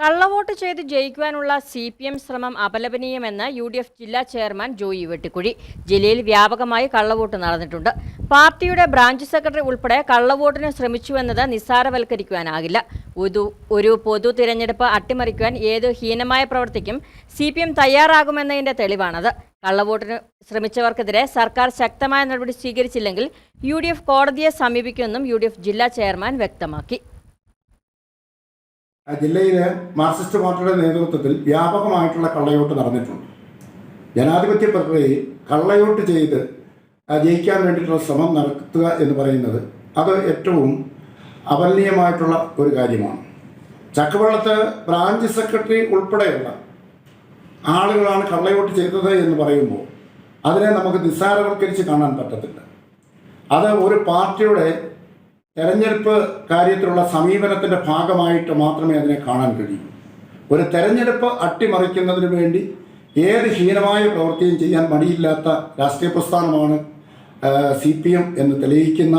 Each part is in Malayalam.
കള്ളവോട്ട് ചെയ്ത് ജയിക്കുവാനുള്ള സി പി എം ശ്രമം അപലപനീയമെന്ന് യു ഡി എഫ് ജില്ലാ ചെയർമാൻ ജോയി വെട്ടിക്കുഴി. ജില്ലയിൽ വ്യാപകമായി കള്ളവോട്ട് നടന്നിട്ടുണ്ട്. പാർട്ടിയുടെ ബ്രാഞ്ച് സെക്രട്ടറി ഉൾപ്പെടെ കള്ളവോട്ടിന് ശ്രമിച്ചുവെന്നത് നിസ്സാരവൽക്കരിക്കുവാനാകില്ല. ഒരു ഒരു പൊതു തിരഞ്ഞെടുപ്പ് അട്ടിമറിക്കുവാൻ ഏത് ഹീനമായ പ്രവൃത്തിക്കും സി പി എം തയ്യാറാകുമെന്നതിന്റെ തെളിവാണത്. കള്ളവോട്ടിന് ശ്രമിച്ചവർക്കെതിരെ സർക്കാർ ശക്തമായ നടപടി സ്വീകരിച്ചില്ലെങ്കിൽ യു ഡി എഫ് കോടതിയെ സമീപിക്കുമെന്നും യു ഡി എഫ് ജില്ലാ ചെയർമാൻ വ്യക്തമാക്കി. ജില്ലയിലെ മാർക്സിസ്റ്റ് പാർട്ടിയുടെ നേതൃത്വത്തിൽ വ്യാപകമായിട്ടുള്ള കള്ളയോട്ട് നടന്നിട്ടുണ്ട്. ജനാധിപത്യ പ്രക്രിയയിൽ കള്ളയോട്ട് ചെയ്ത് ജയിക്കാൻ വേണ്ടിയിട്ടുള്ള ശ്രമം നടത്തുക എന്ന് പറയുന്നത് അത് ഏറ്റവും അപലനീയമായിട്ടുള്ള ഒരു കാര്യമാണ്. ചക്കവെള്ളത്ത് ബ്രാഞ്ച് സെക്രട്ടറി ഉൾപ്പെടെയുള്ള ആളുകളാണ് കള്ളയോട്ട് ചെയ്തത് എന്ന് പറയുമ്പോൾ അതിനെ നമുക്ക് നിസ്സാരവൽക്കരിച്ച് കാണാൻ പറ്റത്തില്ല. അത് ഒരു പാർട്ടിയുടെ തെരഞ്ഞെടുപ്പ് കാര്യത്തിലുള്ള സമീപനത്തിന്റെ ഭാഗമായിട്ട് മാത്രമേ അതിനെ കാണാൻ കഴിയൂ. ഒരു തെരഞ്ഞെടുപ്പ് അട്ടിമറിക്കുന്നതിന് വേണ്ടി ഏത് ഹീനമായ പ്രവൃത്തിയും ചെയ്യാൻ മടിയില്ലാത്ത രാഷ്ട്രീയ പ്രസ്ഥാനമാണ് സി പി എം എന്ന് തെളിയിക്കുന്ന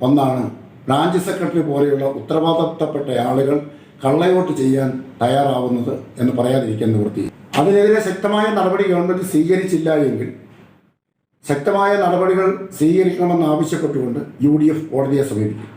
ഒന്നാണ്. ബ്രാഞ്ച് സെക്രട്ടറി പോലെയുള്ള ഉത്തരവാദിത്തപ്പെട്ട ആളുകൾ കള്ളവോട്ട് ചെയ്യാൻ തയ്യാറാവുന്നത് എന്ന് പറയാതിരിക്കുന്ന വൃത്തി അതിനെതിരെ ശക്തമായ നടപടി ഗവൺമെന്റ് സ്വീകരിച്ചില്ല എങ്കിൽ ശക്തമായ നടപടികൾ സ്വീകരിക്കണമെന്ന് ആവശ്യപ്പെട്ടുകൊണ്ട് യു ഡി എഫ് കോടതിയെ സമീപിക്കും.